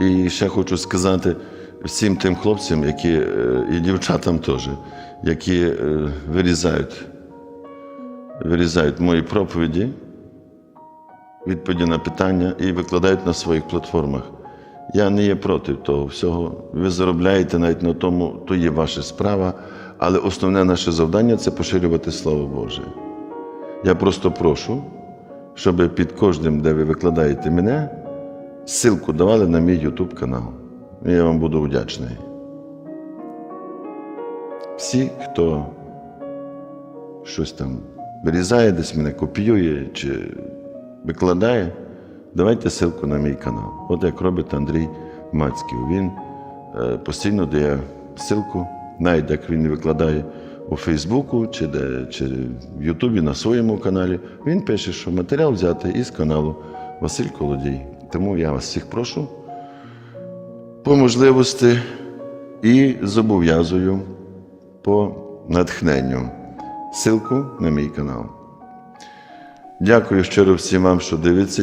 І ще хочу сказати всім тим хлопцям, які, е, і дівчатам теж, які е, вирізають, вирізають мої проповіді, відповіді на питання і викладають на своїх платформах. Я не є проти того всього. Ви заробляєте навіть на тому, то є ваша справа, але основне наше завдання це поширювати Слово Боже. Я просто прошу, щоб під кожним, де ви викладаєте мене, ссылку давали на мій YouTube канал. І Я вам буду вдячний. Всі, хто щось там вирізає, десь мене копіює чи викладає, давайте ссылку на мій канал. От як робить Андрій Мацьків. Він е, постійно дає ссылку, навіть як він викладає у Фейсбуку чи, де, чи в Ютубі на своєму каналі. Він пише, що матеріал взятий із каналу Василь Колодій. Тому я вас всіх прошу по можливості і зобов'язую по натхненню ссылку на мій канал. Дякую щиро всім вам, що дивитеся.